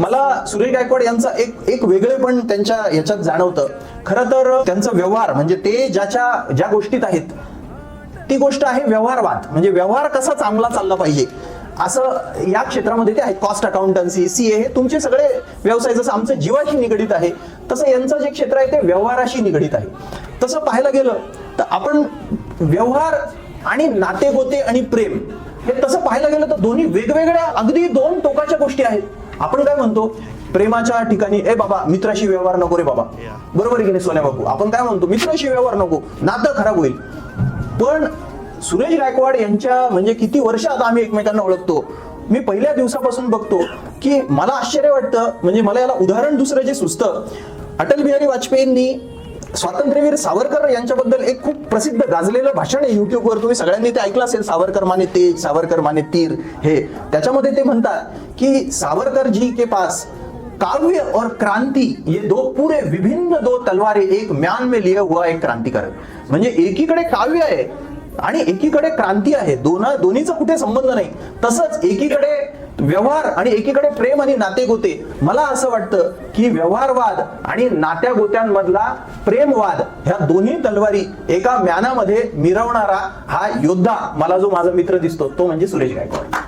मला सुरेश गायकवाड यांचा एक एक वेगळेपण त्यांच्या याच्यात जाणवतं. खरं तर त्यांचा व्यवहार म्हणजे ते ज्याच्या ज्या गोष्टीत आहेत ती गोष्ट आहे व्यवहारवाद. म्हणजे व्यवहार कसा चांगला चालला पाहिजे? असं या क्षेत्रामध्ये ते आहेत. कॉस्ट अकाउंटन्सी सी हे तुमचे सगळे व्यवसाय जसं आमचं जीवाशी निगडीत आहे तसं यांचं जे क्षेत्र आहे ते व्यवहाराशी निगडीत आहे. तसं पाहायला गेलं तर आपण व्यवहार आणि नाते गोते आणि प्रेम हे तसं पाहायला गेलं तर दोन्ही वेगवेगळ्या अगदी दोन टोक गोष्टी आहेत. आपण काय म्हणतो? प्रेमाच्या ठिकाणी ए बाबा मित्राशी व्यवहार नको रे बाबा. बरोबर आहे की नाही सोन्या बाबू आपण काय म्हणतो? मित्राशी व्यवहार नको. नातं खराब होईल. पण सुरेश गायकवाड यांच्या म्हणजे किती वर्ष आता आम्ही एकमेकांना ओळखतो. मी पहिल्या दिवसापासून बघतो की मला आश्चर्य वाटतं. म्हणजे मला याला उदाहरण दुसरं जे सुचतं. अटल बिहारी वाजपेयींनी स्वातंत्र्यवीर सावरकर यांच्याबद्दल एक खूप प्रसिद्ध गाजलेलं भाषण आहे युट्यूबवर तुम्ही सगळ्यांनी ते ऐकलं असेल सावरकर माने तेज सावरकर माने तीर हे. त्याच्यामध्ये ते म्हणतात की सावरकर जी के पास काव्य और क्रांति ये दो पूरे विभिन्न दो तलवारे एक म्यान में लिए हुआ एक क्रांतिकारक. म्हणजे एकीकडे काव्य आहे आणि एकीकडे क्रांती आहे. दोन दोन्हीचा कुठे संबंध नाही. तसंच एकीकडे व्यवहार आणि एकीकडे प्रेम आणि नातेगोते. मला असं वाटतं की व्यवहारवाद आणि नात्या गोत्यांमधला प्रेमवाद ह्या दोन्ही तलवारी एका म्यानामध्ये मिरवणारा हा योद्धा मला जो माझा मित्र दिसतो तो म्हणजे सुरेश गायकवाड.